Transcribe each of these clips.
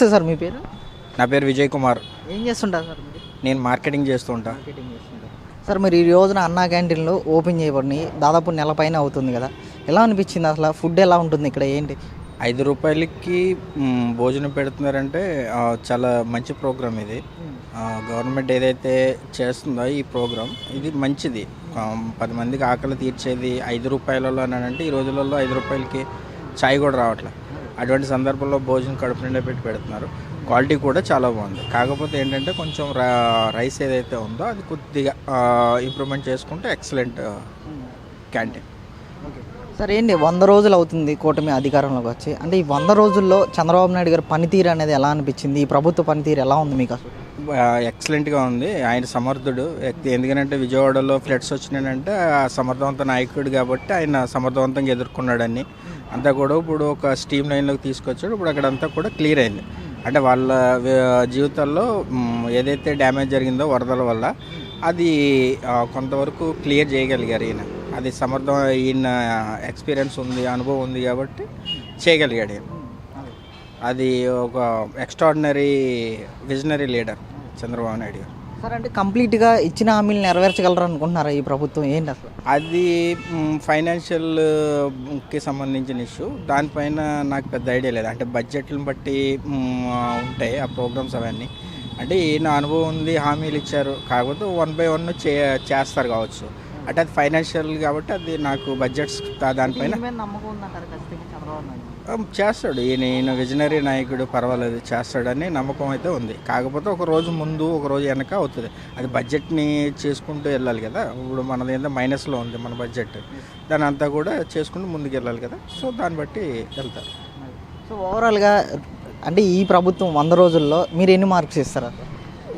నమస్తే సార్ మీ పేరు? నా పేరు విజయ్ కుమార్. ఏం చేస్తుంటారు సార్ మీరు? నేను మార్కెటింగ్ చేస్తూ ఉంటా. మార్కెటింగ్ చేస్తుంటారు. సార్ మీరు ఈ రోజున అన్నా క్యాంటీన్లు ఓపెన్ చేయబడినాయి దాదాపు నెల పైన అవుతుంది కదా. ఎలా అనిపించింది అసలు? ఫుడ్ ఎలా ఉంటుంది ఇక్కడ? ఏంటి? ఐదు రూపాయలకి భోజనం పెడుతున్నారంటే చాలా మంచి ప్రోగ్రామ్ ఇది. గవర్నమెంట్ ఏదైతే చేస్తుందో ఈ ప్రోగ్రామ్ ఇది మంచిది. పది మందికి ఆకలి తీర్చేది ఐదు రూపాయలలో అని అంటే ఈ రోజులలో ఐదు రూపాయలకి ఛాయ్ కూడా రావట్లేదు అటువంటి సందర్భంలో భోజనం కడుపు నిండా పెట్టి పెడుతున్నారు. క్వాలిటీ కూడా చాలా బాగుంది. కాకపోతే ఏంటంటే కొంచెం రైస్ ఏదైతే ఉందో అది కొద్దిగా ఇంప్రూవ్మెంట్ చేసుకుంటే ఎక్సలెంట్ క్యాంటీన్. సార్ ఏంటి వంద రోజులు అవుతుంది కూటమి అధికారంలోకి వచ్చి? అంటే ఈ వంద రోజుల్లో చంద్రబాబు నాయుడు గారి పనితీరు అనేది ఎలా అనిపించింది? ఈ ప్రభుత్వ పనితీరు ఎలా ఉంది మీకు అసలు? ఎక్సలెంట్గా ఉంది. ఆయన సమర్థుడు. వ్యక్తి ఎందుకంటే విజయవాడలో ఫ్లడ్స్ వచ్చినాయంటే ఆ సమర్థవంత నాయకుడు కాబట్టి ఆయన సమర్థవంతంగా ఎదుర్కొన్నాడని అంతా కూడా ఇప్పుడు ఒక స్టీమ్ లైన్లోకి తీసుకొచ్చాడు. ఇప్పుడు అక్కడ అంతా కూడా క్లియర్ అయింది. అంటే వాళ్ళ జీవితాల్లో ఏదైతే డ్యామేజ్ జరిగిందో వరదల వల్ల అది కొంతవరకు క్లియర్ చేయగలిగారు ఈయన. అది సమర్థం ఈయన ఎక్స్పీరియన్స్ ఉంది అనుభవం ఉంది కాబట్టి చేయగలిగాడు ఈయన. అది ఒక extraordinary visionary leader Chandrababu Naidu garu. Sir అంటే కంప్లీట్గా ఇచ్చిన హామీలు నెరవేర్చగలరు అనుకుంటున్నారా ఈ ప్రభుత్వం? ఏంటి అసలు? అది ఫైనాన్షియల్కి సంబంధించిన ఇష్యూ. దానిపైన నాకు పెద్ద ఐడియా లేదు. అంటే బడ్జెట్లను బట్టి ఉంటాయి ఆ ప్రోగ్రామ్స్ అవన్నీ. అంటే ఈయన అనుభవం ఉంది హామీలు ఇచ్చారు. కాకపోతే వన్ బై వన్ చే చేస్తారు కావచ్చు. అంటే అది ఫైనాన్షియల్ కాబట్టి అది నాకు బడ్జెట్స్ దానిపైన నమ్మకం ఉందంటారు ఖచ్చితంగా చంద్రబాబు చేస్తాడు. ఈయన ఈయన విజనరీ నాయకుడు పర్వాలేదు చేస్తాడని నమ్మకం అయితే ఉంది. కాకపోతే ఒక రోజు ముందు ఒక రోజు వెనక అవుతుంది. అది బడ్జెట్ని చేసుకుంటూ వెళ్ళాలి కదా. ఇప్పుడు మనది ఏంటో మైనస్లో ఉంది మన బడ్జెట్. దాని అంతా కూడా చేసుకుంటూ ముందుకు వెళ్ళాలి కదా. సో దాన్ని బట్టి వెళ్తారు. సో ఓవరాల్గా అంటే ఈ ప్రభుత్వం వంద రోజుల్లో మీరు ఎన్ని మార్క్స్ ఇస్తారు?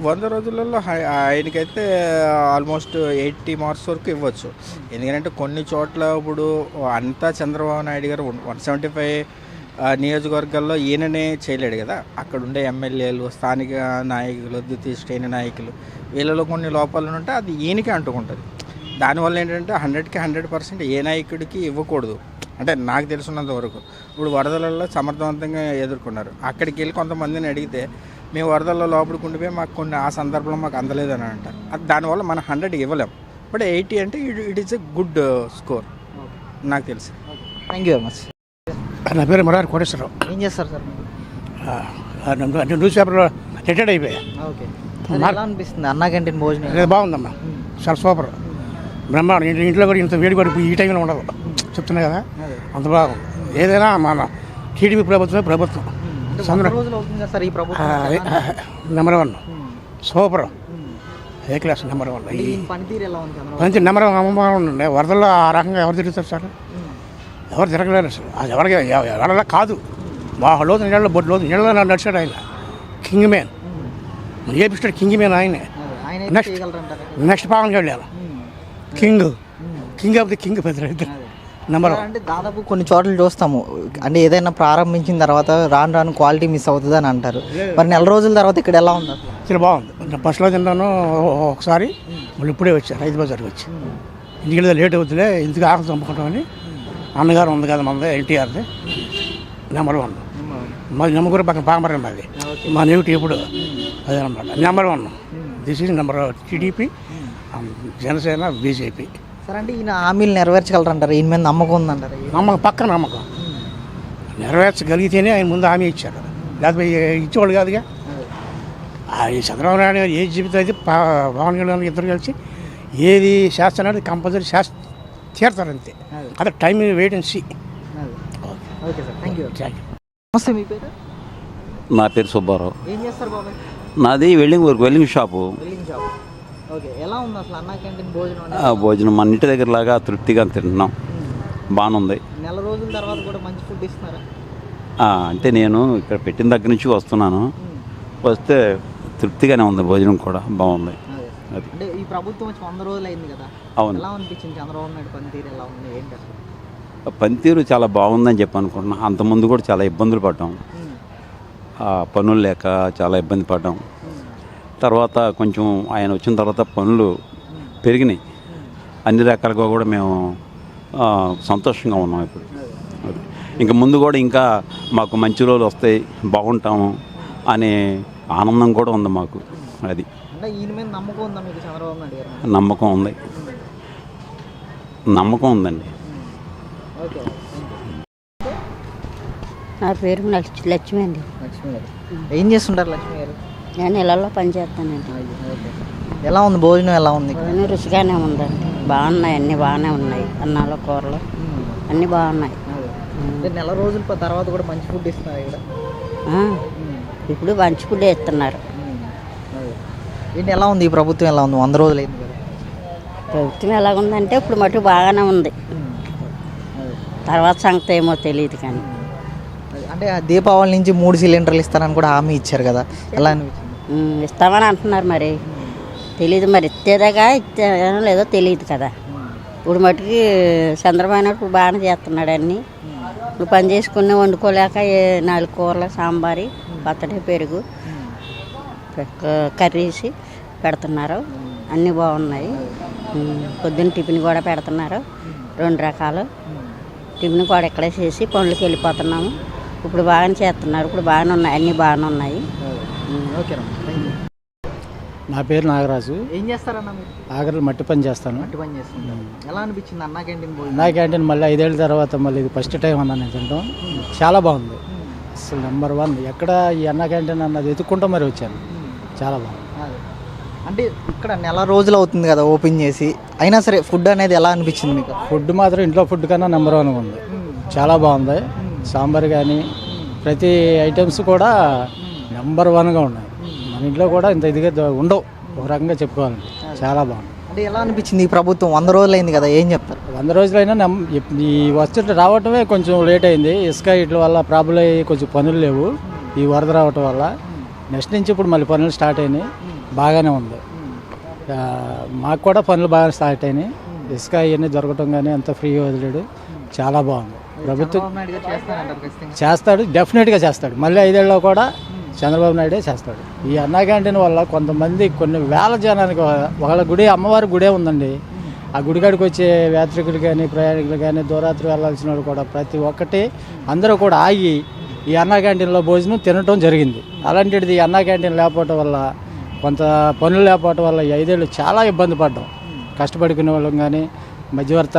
వంద రోజులలో ఆయనకైతే ఆల్మోస్ట్ ఎయిటీ మార్క్స్ వరకు ఇవ్వచ్చు. ఎందుకంటే కొన్ని చోట్ల ఇప్పుడు అంతా చంద్రబాబు నాయుడు గారు వన్ సెవెంటీ ఫైవ్ నియోజకవర్గాల్లో ఈయననే చేయలేడు కదా. అక్కడ ఉండే ఎమ్మెల్యేలు స్థానిక నాయకులు ద్వితీయ శ్రేణి నాయకులు వీళ్ళలో కొన్ని లోపాలు ఉంటే అది ఈయనకే అంటుకుంటుంది. దానివల్ల ఏంటంటే హండ్రెడ్కి హండ్రెడ్ పర్సెంట్ ఏ నాయకుడికి ఇవ్వకూడదు. అంటే నాకు తెలుసున్నంత వరకు. ఇప్పుడు వరదలలో సమర్థవంతంగా ఎదుర్కొన్నారు. అక్కడికి వెళ్ళి కొంతమందిని అడిగితే మేము వరదల్లో లోపలికి ఉండిపోయి మాకు కొన్ని ఆ సందర్భంలో మాకు అందలేదు అని అది దానివల్ల మనం హండ్రెడ్ ఇవ్వలేం. బట్ ఎయిటీ అంటే it is a good score నాకు తెలిసి. థ్యాంక్ యూ వెరీ మచ్ నా పేరు మరారి కోటేశ్వరరావు. ఏం చేస్తారు సార్ అంటే న్యూస్ పేపర్లో రిటైర్డ్ అయిపోయా. ఓకే అనిపిస్తుంది? అన్నా క్యాంటీన్ భోజనం అది బాగుందమ్మా. చాలా సూపర్. బ్రహ్మాండం ఇంటి ఇంట్లో కూడా ఇంత వేడి కూడా ఈ టైంలో ఉండదు. చెప్తున్నా కదా? అంత బాగుంది. ఏదైనా మన టీడీపీ ప్రభుత్వమే ప్రభుత్వం. Number one. Super. A class number one? మంచి నెంబర్ వన్? ఉండే. వరదల్లో ఆ రకంగా ఎవరు తిరుగుతారు సార్? ఎవరు తిరగలేరు అసలు. అది ఎవరికి ఎవరలా కాదు. బాగా లోతు నీళ్ళలో బొడ్డు లోతు. నీళ్ళలో నడిచాడు ఆయన. King man. ఏ పిస్తాడు కింగ్ మ్యాన్ ఆయనే. చేయగలరంటారు. Next Pawan Kalyan. King. King of the king పెద్ద నెంబర్ వన్ అంటే దాదాపు కొన్ని చోట్ల చూస్తాము. అంటే ఏదైనా ప్రారంభించిన తర్వాత రాను రాను క్వాలిటీ మిస్ అవుతుంది అని అంటారు. మరి నెల రోజుల తర్వాత ఇక్కడ ఎలా ఉంది చాలా బాగుంది. బస్సులో తిన్నాను ఒకసారి. మళ్ళీ ఇప్పుడే వచ్చా రైతు బజార్కి వచ్చి. ఇంటికి లేట్ అవుతుందే ఇంటికి ఆకలి చంపుకుంటామని అన్నగారు ఉంది కదా మనది ఎన్టీఆర్ది. నెంబర్ వన్ మాది నెమ్మకూరు పక్కన పామరం మాది. మా నేటి ఎప్పుడు? అదే అనమాట number one this is number TDP Janasena BJP సరే అంటే ఈయన హామీలు నెరవేర్చగలరంటారు? ఈయన మీద నమ్మకం ఉందంటారు? నమ్మకం పక్క నమ్మకం. నెరవేర్చగలిగితేనే ఆయన ముందు హామీ ఇచ్చారు లేకపోతే ఇచ్చేవాళ్ళు కాదుగా. ఆ ఈ చంద్రబాబు నాయుడు గారు ఏది చెబితే అయితే పవన్ కళ్యాణ్ ఇద్దరు కలిసి ఏది చేస్తున్నారు కంపల్సరీ చేస్త తీరుతారు అంతే. అదే. Time wait and see. Okay. Sir thank you thank you నమస్తే మీ పేరు? నా పేరు సుబ్బారావు. ఏం చేస్తారు బాబాయ్? నాది welding work welding shop. Welding shop. ఎలా ఉంది అసలు అన్నా క్యాంటీన్ భోజనం భోజనం మన ఇంటి దగ్గర లాగా తృప్తిగా తింటున్నాం. బాగుంది నెల రోజుల తర్వాత కూడా మంచి ఫుడ్ ఇస్తున్నారా? అంటే నేను ఇక్కడ పెట్టిన దగ్గర నుంచి వస్తున్నాను. వస్తే తృప్తిగానే ఉంది భోజనం కూడా బాగుంది. అదే. అంటే ఈ ప్రభుత్వం వచ్చి వంద రోజులు అయింది కదా. అవును. ఎలా అనిపించింది? చంద్రబాబు నాయుడు పనితీరు ఎలా ఉంది? ఏంటి అసలు? పనితీరు చాలా బాగుందని చెప్పి అనుకుంటున్నా. అంతకుముందు కూడా చాలా ఇబ్బందులు పడ్డాం. పనులు లేక చాలా ఇబ్బంది పడ్డాం. తర్వాత కొంచెం ఆయన వచ్చిన తర్వాత పనులు పెరిగినాయి. అన్ని రకాలుగా కూడా మేము ఆ, సంతోషంగా ఉన్నాం ఇప్పుడు. ఇంకా ముందు కూడా ఇంకా మాకు మంచి రోజులు వస్తాయి బాగుంటాము అనే ఆనందం కూడా ఉంది మాకు. అది. నమ్మకం ఉందా? నమ్మకం ఉంది. నమ్మకం ఉందండి. నా పేరు లక్ష్మి అండి. ఏం చేస్తుంటారు లక్ష్మి గారు? నేను ఇళ్ళల్లో పనిచేస్తానండి ఎలా ఉంది? భోజనం ఎలా ఉంది? భోజనం రుచిగానే ఉందండి. బాగున్నాయి అన్నీ బాగానే ఉన్నాయి. అన్నాలు కూరలు అన్నీ బాగున్నాయి. నెల రోజుల తర్వాత కూడా మంచి ఫుడ్ ఇస్తున్నారు ఇక్కడ. ఇప్పుడు మంచి ఫుడ్ ఇస్తున్నారు. ఏంటి ఎలా ఉంది? ఈ ప్రభుత్వం ఎలా ఉంది? వంద రోజులు అయింది కదా. ప్రభుత్వం ఎలాగుందంటే ఇప్పుడు మటుకు బాగానే ఉంది. తర్వాత సంగతి ఏమో తెలియదు కానీ. అంటే ఆ దీపావళి నుంచి మూడు సిలిండర్లు ఇస్తారని కూడా హామీ ఇచ్చారు కదా. ఎలా అనిపించింది? ఇస్తామని అంటున్నారు మరి. తెలియదు మరి. ఇచ్చేదాకా ఇచ్చారో లేదో తెలియదు కదా. ఇప్పుడు మటుకి చంద్రబాబు ఇప్పుడు బాగానే చేస్తున్నాడు అన్నీ. ఇప్పుడు పని చేసుకుని వండుకోలేక ఏ నాలుగు కూరలు సాంబారి పచ్చడి పెరుగు కర్రీసి పెడుతున్నారు. అన్నీ బాగున్నాయి. ఉమ్, పొద్దున్న టిఫిన్ కూడా పెడుతున్నారు. రెండు రకాలు. టిఫిన్ కూడా ఇక్కడే చేసి పనులకి వెళ్ళిపోతున్నాము. ఇప్పుడు బాగానే చేస్తున్నారు. ఇప్పుడు బాగానే ఉన్నాయి. అన్నీ బాగానే ఉన్నాయి. ఓకే. నా పేరు నాగరాజు. ఏం చేస్తారన్న మీరు? ఆఖరి మట్టి పని చేస్తాను. మట్టి పని చేస్తుంటారు. ఎలా అనిపించింది అన్నా క్యాంటీన్ నా క్యాంటీన్ మళ్ళీ ఐదేళ్ళ తర్వాత మళ్ళీ ఇది ఫస్ట్ టైం అన్నా నేను తింటాం చాలా బాగుంది. అసలు నెంబర్ వన్ ఎక్కడ ఈ అన్న క్యాంటీన్ అన్నది ఎత్తుక్కుంటూ మరి వచ్చాను. చాలా బాగుంది. అంటే ఇక్కడ నెల రోజులు అవుతుంది కదా ఓపెన్ చేసి. అయినా సరే ఫుడ్ అనేది ఎలా అనిపించింది మీకు? ఫుడ్ మాత్రం ఇంట్లో ఫుడ్ కన్నా నెంబర్ వన్ ఉంది. చాలా బాగుంది. సాంబార్ కానీ ప్రతి ఐటమ్స్ కూడా నెంబర్ వన్గా ఉన్నాయి. మన ఇంట్లో కూడా ఇంత ఇదిగా ఉండవు. ఒక రకంగా చెప్పుకోవాలంటే చాలా బాగుంది అంటే ఎలా అనిపించింది ఈ ప్రభుత్వం? వంద రోజులు అయింది కదా ఏం చెప్తారు? వంద రోజులైనా నమ్ ఈ వస్తువులు రావటమే కొంచెం లేట్ అయింది. ఇసుక ఇట్ల వల్ల ప్రాబ్లం అయ్యి కొంచెం పనులు లేవు. ఈ వరద రావటం వల్ల. నెక్స్ట్ నుంచి ఇప్పుడు మళ్ళీ పనులు స్టార్ట్ అయినాయి. బాగానే ఉంది. మాకు కూడా పనులు బాగా స్టార్ట్ అయినాయి. ఇసుక ఇవన్నీ దొరకటం కానీ అంత ఫ్రీగా వదిలేడు. చాలా బాగుంది. ప్రభుత్వం చేస్తాడు డెఫినెట్గా చేస్తాడు. మళ్ళీ ఐదేళ్ళలో కూడా చంద్రబాబు నాయుడే చేస్తాడు. ఈ అన్నా క్యాంటీన్ వల్ల కొంతమంది కొన్ని వేల జనానికి వాళ్ళ గుడి అమ్మవారి గుడే ఉందండి. ఆ గుడికాడికి వచ్చే యాత్రికులు కానీ ప్రయాణికులు కానీ దూరాత్రి వెళ్ళాల్సిన వాళ్ళు కూడా ప్రతి ఒక్కటి అందరూ కూడా ఆగి ఈ అన్నా క్యాంటీన్లో భోజనం తినటం జరిగింది. అలాంటిది ఈ అన్నా క్యాంటీన్ లేకపోవటం వల్ల కొంత పనులు లేకపోవటం వల్ల ఈ ఐదేళ్ళు చాలా ఇబ్బంది పడ్డాం. కష్టపడుకునే వాళ్ళం కానీ మధ్యవర్త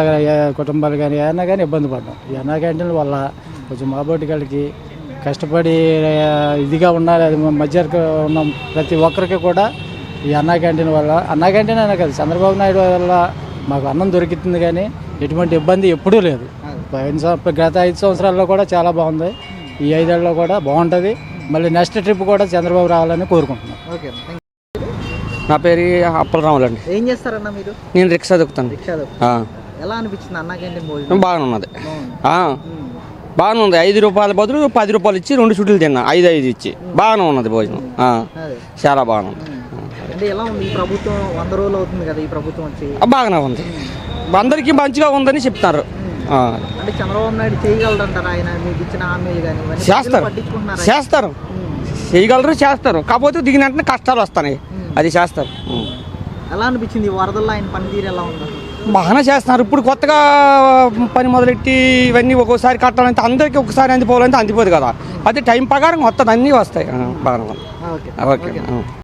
కుటుంబాలు కానీ ఏమైనా కానీ ఇబ్బంది పడ్డాం. ఈ అన్నా క్యాంటీన్ల వల్ల కొంచెం మాబోటికాళ్ళకి కష్టపడి ఇదిగా ఉండాలి అది మధ్య ఉన్న ప్రతి ఒక్కరికి కూడా ఈ అన్నా క్యాంటీన్ వల్ల అన్నా క్యాంటీన్ అనే కాదు చంద్రబాబు నాయుడు వల్ల మాకు అన్నం దొరుకుతుంది కానీ ఎటువంటి ఇబ్బంది ఎప్పుడూ లేదు. గత ఐదు సంవత్సరాల్లో కూడా చాలా బాగుంది. ఈ ఐదేళ్ళలో కూడా బాగుంటుంది. మళ్ళీ నెక్స్ట్ ట్రిప్ కూడా చంద్రబాబు రావాలని కోరుకుంటున్నాం. ఓకే. నా పేరు అప్పలరాములు అండి. ఏం చేస్తారన్న మీరు? నేను రిక్షా దొక్కుతాను. రిక్షా. ఎలా అనిపించింది అన్నా క్యాంటీన్ భోజనం? బాగానే ఉన్నది. బాగానే ఉంది. ఐదు రూపాయల బదులు పది రూపాయలు ఇచ్చి రెండు చుట్లు తిన్నా. ఐదు ఐదు ఇచ్చి. బాగానే ఉన్నది భోజనం. చాలా బాగానే ఉంది అంటే ఎలా ఉంది? ఈ ప్రభుత్వం వంద రోజులు అవుతుంది కదా ఈ ప్రభుత్వం వచ్చి. బాగానే ఉంది. అందరికీ మంచిగా ఉందని చెప్తున్నారు ఆ. అంటే చంద్రబాబు నాయుడు చేయగలరంటారా ఆయన? మీకు ఇచ్చిన హామీలు కానీ ఇవన్నీ చేస్తారు. చేస్తారు. చేయగలరు చేస్తారు. కాకపోతే దిగిన వెంటనే కష్టాలు వస్తాయి. అది చేస్తారు. ఎలా అనిపించింది ఈ వరదల్లో ఆయన పనితీరు ఎలా ఉంది? బాగానే చేస్తున్నారు. ఇప్పుడు కొత్తగా పని మొదలెట్టి ఇవన్నీ ఒక్కోసారి కట్టాలంటే అందరికీ ఒకసారి అందిపోవాలంటే అందిపోదు కదా. అది టైం ప్రకారం మొత్తం అన్నీ వస్తాయి. ఉంది. ఓకే.